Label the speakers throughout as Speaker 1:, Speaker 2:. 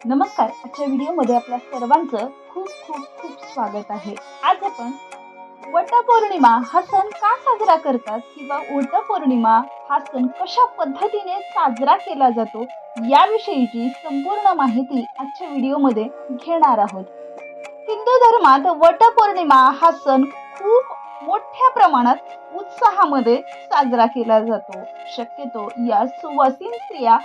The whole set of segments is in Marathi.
Speaker 1: नमस्कार आजच्या व्हिडिओमध्ये आपल्या सर्वांचं खूप खूप खूप स्वागत आहे. आज आपण वटपौर्णिमा हा सण का साजरा करतात किंवा वटपौर्णिमा हा सण कशा पद्धतीने साजरा केला जातो याविषयीची संपूर्ण माहिती आजच्या व्हिडिओमध्ये घेणार आहोत. हिंदू धर्मात वटपौर्णिमा हा सण खूप मोठ्या प्रमाणात उत्साहामध्ये साजरा केला जातो. शक्यतो या सुवासीन स्त्रिया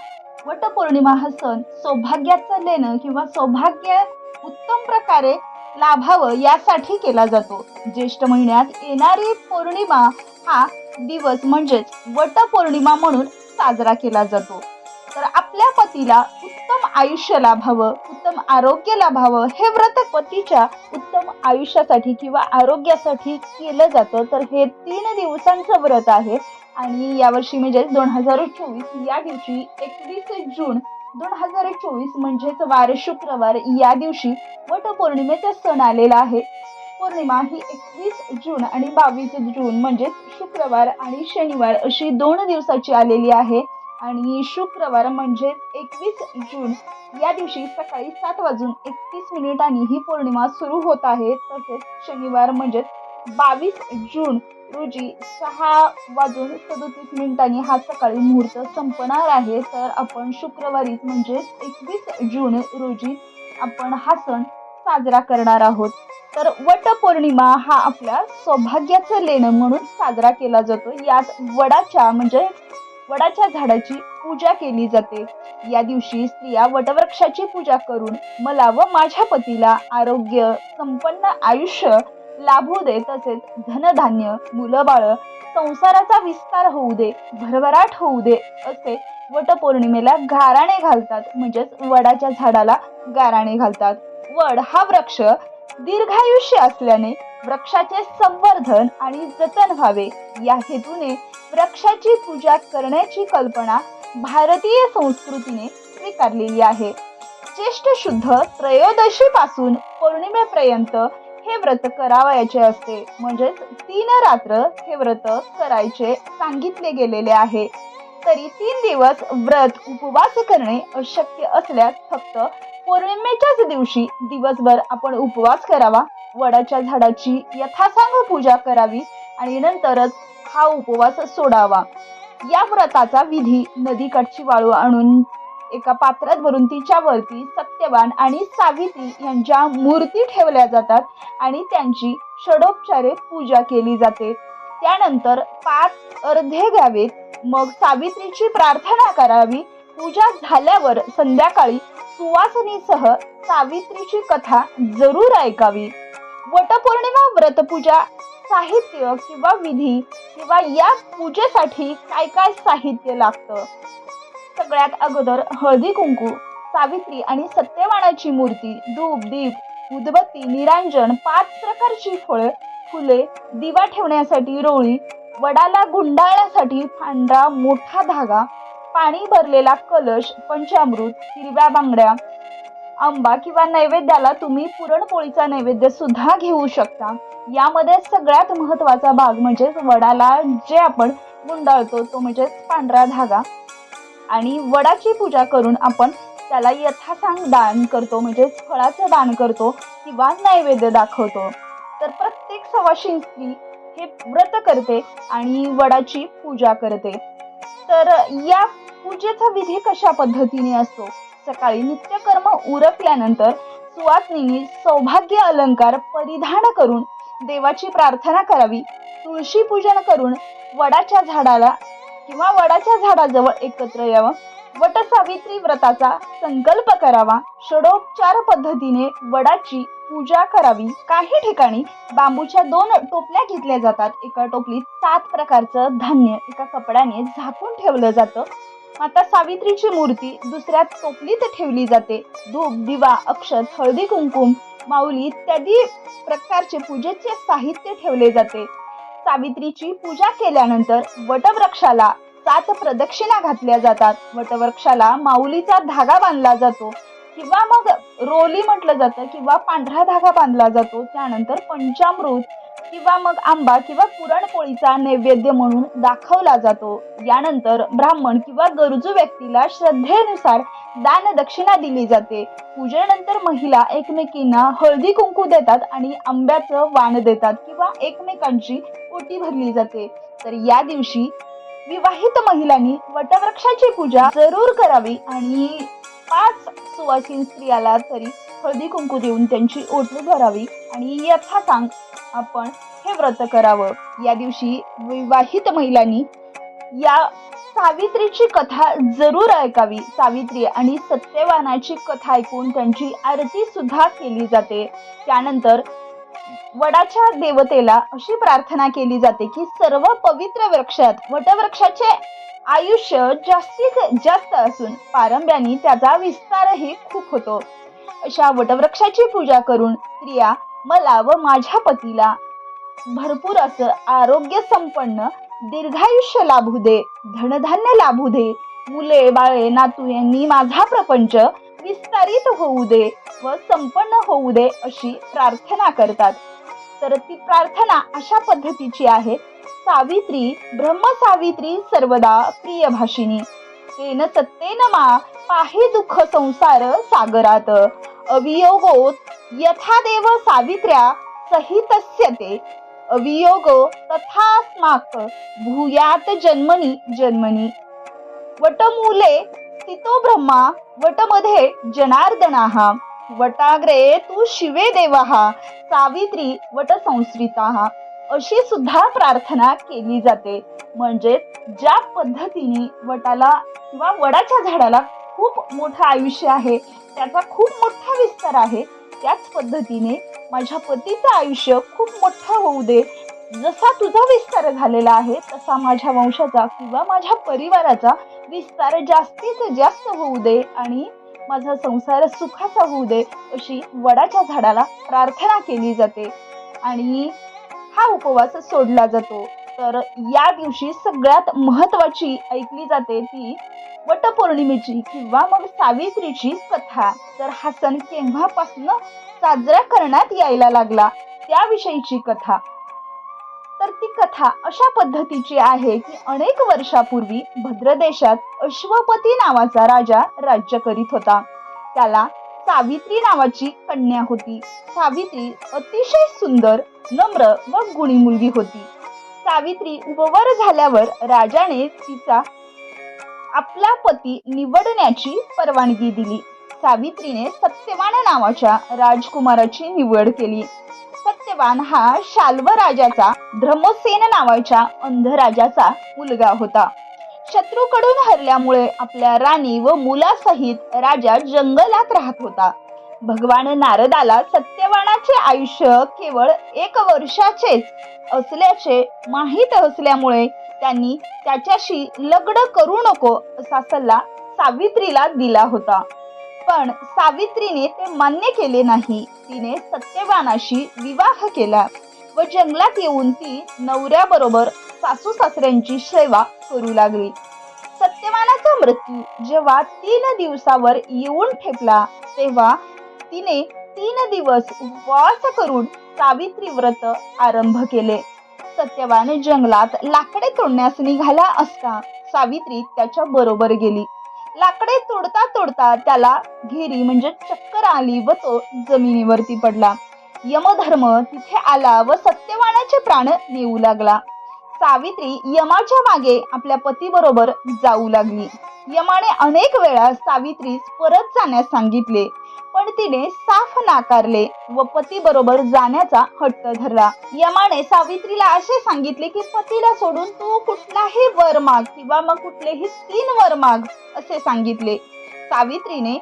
Speaker 1: वटपौर्णिमा हा सण सौभाग्याचं लेणं किंवा सौभाग्य उत्तम प्रकारे लाभावं यासाठी केला जातो. ज्येष्ठ महिन्यात येणारी पौर्णिमा हा दिवस म्हणजेच वटपौर्णिमा म्हणून साजरा केला जातो. तर आपल्या पतीला उत्तम आयुष्य लाभावं उत्तम आरोग्य लाभावं हे व्रत पतीच्या उत्तम आयुष्यासाठी किंवा आरोग्यासाठी केलं जातं. तर हे तीन दिवसांचं व्रत आहे. आणि यावर्षी म्हणजेच दोन हजार चोवीस या दिवशी एकवीस जून दोन हजार चोवीस म्हणजेच वार शुक्रवार या दिवशी वटपौर्णिमेचा सण आलेला आहे. पौर्णिमा ही एकवीस जून आणि बावीस जून म्हणजेच शुक्रवार आणि शनिवार अशी दोन दिवसाची आलेली आहे. आणि शुक्रवार म्हणजेच एकवीस जून या दिवशी सकाळी सात वाजून एकतीस मिनिटांनी ही पौर्णिमा सुरू होत आहे. तसेच शनिवार म्हणजेच बावीस जून रोजी सहा वाजून सदोतीस मिनिटांनी हा सकाळी मुहूर्त संपणार आहे. तर आपण शुक्रवारीच म्हणजेच एकवीस जून रोजी आपण हा सण साजरा करणार आहोत. तर वटपौर्णिमा हा आपल्या सौभाग्याचं लेणं म्हणून साजरा केला जातो. यात वडाच्या म्हणजे वडाच्या झाडाची पूजा केली जाते. या दिवशी स्त्रिया वटवृक्षाची पूजा करून मला व माझ्या पतीला आरोग्य संपन्न आयुष्य लाभू दे तसेच धनधान्य मुलं बाळ संसाराचा विस्तार होऊ दे भरभराट होऊ दे असे वटपौर्णिमेला गाराणे घालतात. म्हणजेच वडाच्या झाडाला गाराणे घालतात. वड हा वृक्ष दीर्घायुष्य असल्याने वृक्षाचे संवर्धन आणि जतन व्हावे. या हेतूने वृक्षाची पूजा करण्याची कल्पना भारतीय संस्कृतीने स्वीकारलेली आहे. ज्येष्ठ शुद्ध त्रयोदशी पासून पौर्णिमेपर्यंत हे व्रत करावयाचे असते. म्हणजेच तीन रात्र हे व्रत करायचे सांगितले गेलेले आहे. तरी तीन दिवस व्रत उपवास करणे अशक्य असल्यास फक्त पौर्णिमेच्याच दिवशी दिवसभर आपण उपवास करावा. वडाच्या झाडाची यथासांग पूजा करावी आणि नंतरच हा उपवास सोडावा. या व्रताचा विधी नदीकाठची वाळू आणून एका पात्रात भरून तिच्यावरती सत्यवान आणि सावित्री यांच्या मूर्ती ठेवल्या जातात आणि त्यांची षडोपचारे पूजा केली जाते. त्यानंतर पाच अर्धे घ्यावेत. मग सावित्रीची प्रार्थना करावी. पूजा झाल्यावर संध्याकाळी सुवासनीसह सावित्रीची कथा जरूर ऐकावी. वटपौर्णिमा व्रतपूजा साहित्य किंवा विधी किंवा या पूजेसाठी काय काय साहित्य लागतं? सगळ्यात अगोदर हळदी कुंकू सावित्री आणि सत्यवानाची मूर्ती धूप दीप उदबत्ती निरांजन पाच प्रकारची फळं फुले दिवा ठेवण्यासाठी रोळी वडाला गुंडाळण्यासाठी पांढरा मोठा धागा पाणी भरलेला कलश पंचामृत हिरव्या बांगड्या आंबा किंवा नैवेद्याला तुम्ही पुरणपोळीचा नैवेद्य सुद्धा घेऊ शकता. यामध्ये सगळ्यात महत्त्वाचा भाग म्हणजेच वडाला जे आपण गुंडाळतो तो म्हणजेच पांढरा धागा. आणि वडाची पूजा करून आपण त्याला यथासांग दान करतो म्हणजेच फळाचं दान करतो किंवा नैवेद्य दाखवतो. तर प्रत्येक सवाशी स्त्री हे व्रत करते आणि वडाची पूजा करते. तर या पूजेचा विधी कशा पद्धतीने असतो? सकाळी नित्यकर्म उरकल्यानंतर सुवासनीने सौभाग्य अलंकार परिधान करून देवाची प्रार्थना करावी. तुळशी पूजन करून वडाच्या झाडाला किंवा वडाच्या झाडाजवळ एकत्र यावं. वटसावित्री व्रताचा संकल्प करावा. षडोपचार पद्धतीने वडाची पूजा करावी. काही ठिकाणी बांबूच्या दोन टोपल्या घेतल्या जातात. एका टोपलीत सात प्रकारचं धान्य एका कपड्याने झाकून ठेवलं जातं. माता सावित्रीची मूर्ती दुसऱ्या टोपलीत ठेवली जाते. धूप दिवा अक्षत हळदी कुंकुम माऊली इत्यादी प्रकारचे पूजेचे साहित्य ठेवले जाते. सावित्रीची पूजा केल्यानंतर वटवृक्षाला सात प्रदक्षिणा घातल्या जातात. वटवृक्षाला माऊलीचा धागा बांधला जातो किंवा मग रोली म्हटलं जातं किंवा पांढरा धागा बांधला जातो. त्यानंतर पंचामृत किंवा मग आंबा किंवा पुरणपोळीचा नैवेद्य म्हणून दाखवला जातो. यानंतर ब्राह्मण किंवा गरजू व्यक्तीला श्रद्धेनुसार दान दक्षिणा दिली जाते. पूजेनंतर महिला एकमेकींना हळदी कुंकू देतात आणि आंब्याचं वाण देतात किंवा एकमेकांची ओटी भरली जाते. तर या दिवशी विवाहित महिलांनी वटवृक्षाची पूजा जरूर करावी आणि पाच सुवासीन स्त्रियाला तरी हळदी कुंकू देऊन त्यांची ओटी भरावी आणि यथा सांग आपण हे व्रत करावं. या दिवशी विवाहित महिलांनी या सावित्रीची कथा जरूर ऐकावी. सावित्री आणि सत्यवानाची कथा ऐकून त्यांची आरती सुद्धा केली जाते. त्यानंतर वडाच्या देवतेला अशी प्रार्थना केली जाते की सर्व पवित्र वृक्षात वटवृक्षाचे आयुष्य जास्तीत जास्त असून पारंब्यांनी त्याचा विस्तारही खूप होतो. अशा वटवृक्षाची पूजा करून स्त्रिया मला व माझ्या पतीला भरपूर असं आरोग्य संपन्न दीर्घायुष्य लाभू दे धनधान्य लाभू दे मुले बाळे नातू यांनी माझा प्रपंच विस्तारित होऊ दे व संपन्न होऊ दे अशी प्रार्थना करतात. तर ती प्रार्थना अशा पद्धतीची आहे. सावित्री ब्रह्मसावित्री सर्वदा प्रिय भाषिणी तेन सत्तेन मा पाहि दुःख संसार सागरात. अवियोगो यथा देव सावित्र्या सहितस्य ते. अवियोगो तथास्माक भूयात जन्मनी जन्मनी. वटमूले स्थितो ब्रह्मा वटमध्ये जनार्दनाः. वटाग्रे तू शिवे देवाः सावित्री वट संस्कृता अशी सुद्धा प्रार्थना केली जाते. म्हणजे ज्या पद्धतीने वटाला किंवा वडाच्या झाडाला खूप मोठं आयुष्य आहे त्याचा खूप मोठा विस्तार आहे त्याच पद्धतीने माझ्या पतीचं आयुष्य खूप मोठं होऊ दे. जसा तुझा विस्तार झालेला आहे तसा माझ्या वंशाचा किंवा माझ्या परिवाराचा विस्तार जास्तीत जास्त होऊ दे आणि माझा संसार सुखाचा होऊ दे अशी वडाच्या झाडाला प्रार्थना केली जाते. आणि हा उपवास सोडला जातो. तर या दिवशी सगळ्यात महत्वाची ऐकली जाते ती वटपौर्णिमेची किंवा मग सावित्रीची कथा. तर हा सण केव्हापासून साजरा करण्यात यायला लागला त्याविषयीची कथा. तर ती कथा अशा पद्धतीची आहे की अनेक वर्षापूर्वी भद्रदेशात अश्वपती नावाचा राजा राज्य करीत होता. त्याला सावित्री नावाची कन्या होती. सावित्री अतिशय सुंदर नम्र व गुणी मुलगी होती. सावित्री उपवर झाल्यावर राजाने तिचा आपला पती निवडण्याची परवानगी दिली. सावित्रीने सत्यवान नावाच्या राजकुमाराची निवड केली. सत्यवान हा शाल्व राजाचा धर्मसेन नावाच्या अंध राजाचा मुलगा होता. शत्रूकडून हरल्यामुळे आपल्या राणी व मुलासहित राजा जंगलात राहत होता. भगवान नारदाला सत्यवानाचे आयुष्य केवळ एक वर्षाचेच असल्याचे माहीत असल्यामुळे त्यांनी त्याच्याशी लग्न करू नको असा सल्ला सावित्रीला दिला होता. पण सावित्रीने ते मान्य केले नाही. तिने सत्यवानाशी विवाह केला व जंगलात येऊन ती नवऱ्याबरोबर सासू सासऱ्यांची सेवा करू लागली. सत्यवानाचा मृत्यू जेव्हा तीन दिवसावर येऊन ठेपला तेव्हा तिने तीन दिवस उपवास करून सावित्री व्रत आरंभ केले. सत्यवान जंगलात लाकडे तोडण्यास निघाला असता सावित्री त्याच्या बरोबर गेली. लाकडे तोडता तोडता त्याला घेरी म्हणजे चक्कर आली व तो जमिनीवरती पडला. यमधर्म तिथे आला व सत्यवानाचे प्राण नेऊ लागला. सावित्री यमाच्या मागे आपल्या पतीबरोबर जाऊ लागली. यमाने अनेक वेळा सावित्रीस परत जाण्यास सांगितले. पण तिने साफ नाकारले व पती बरोबर जाण्याचा हट्ट धरला. यमाने सावित्रीला असे सांगितले की पतीला सोडून तू कुठलाही वर माग किंवा मग कुठलेही तीन वर माग असे सांगितले. सावित्रीने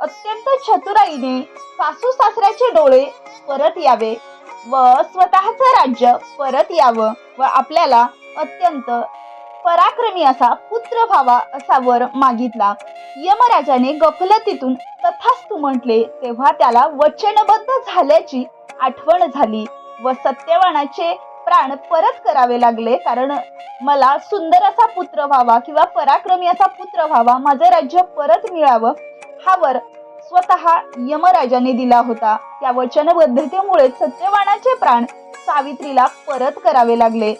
Speaker 1: अत्यंत चतुराईने सासू सासऱ्याचे डोळे परत यावे व स्वतःचं राज्य परत यावं व आपल्याला अत्यंत पराक्रमी असा पुत्र व्हावा असा वर मागितला. यमराजाने गफलतीतून तथास्तु म्हटले तेव्हा त्याला वचनबद्ध झाल्याची आठवण झाली व सत्यवानाचे प्राण परत करावे लागले कारण मला सुंदर असा पुत्र व्हावा किंवा पराक्रमी असा पुत्र व्हावा माझं राज्य परत मिळावं हा वर स्वतः यमराजाने दिला होता. त्या वचनबद्धतेमुळे सत्यवानाचे प्राण सावित्रीला परत करावे लागले.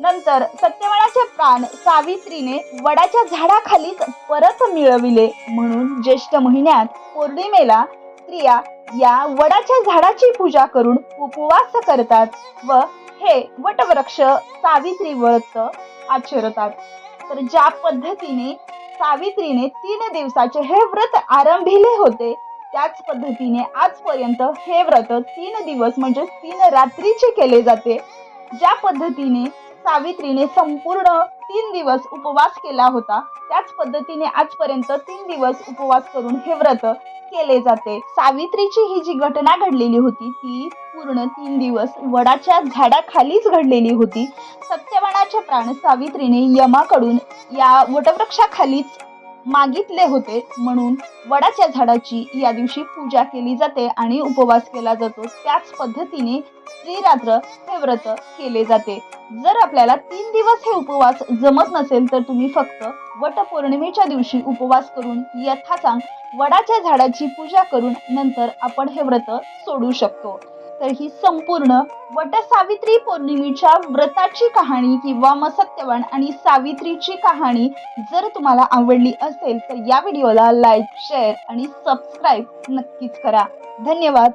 Speaker 1: नंतर सत्यवानाचे प्राण सावित्रीने वडाच्या झाडाखालीच परत मिळविले. म्हणून ज्येष्ठ महिन्यात पौर्णिमेला स्त्रिया या वडाच्या झाडाची पूजा करून उपवास करतात व हे वटवृक्ष सावित्री व्रत आचरतात. तर ज्या पद्धतीने सावित्रीने तीन दिवसाचे हे व्रत आरंभिले होते त्याच पद्धतीने आजपर्यंत हे व्रत तीन दिवस म्हणजे तीन रात्रीचे केले जाते. ज्या पद्धतीने सावित्रीने संपूर्ण तीन दिवस उपवास केला होता. त्याच पद्धतीने आजपर्यंत तीन दिवस उपवास करून हे व्रत केले जाते. सावित्रीची ही जी घटना घडलेली होती ती पूर्ण तीन दिवस वडाच्या झाडाखालीच घडलेली होती. सत्यवानाचे प्राण सावित्रीने यमाकडून या वटवृक्षाखालीच मागितले होते म्हणून वडाच्या झाडाची या दिवशी पूजा केली जाते आणि उपवास केला जातो. त्याच पद्धतीने श्रीरात्र हे व्रत केले जाते. जर आपल्याला तीन दिवस हे उपवास जमत नसेल तर तुम्ही फक्त वटपौर्णिमेच्या दिवशी उपवास करून यथासांग वडाच्या झाडाची पूजा करून नंतर आपण हे व्रत सोडू शकतो. तर ही संपूर्ण वट सावित्री पौर्णिमेच्या व्रताची कहाणी किंवा मग सत्यवान आणि सावित्रीची कहाणी जर तुम्हाला आवडली असेल तर या व्हिडिओला लाईक शेअर आणि सबस्क्राईब नक्कीच करा. धन्यवाद.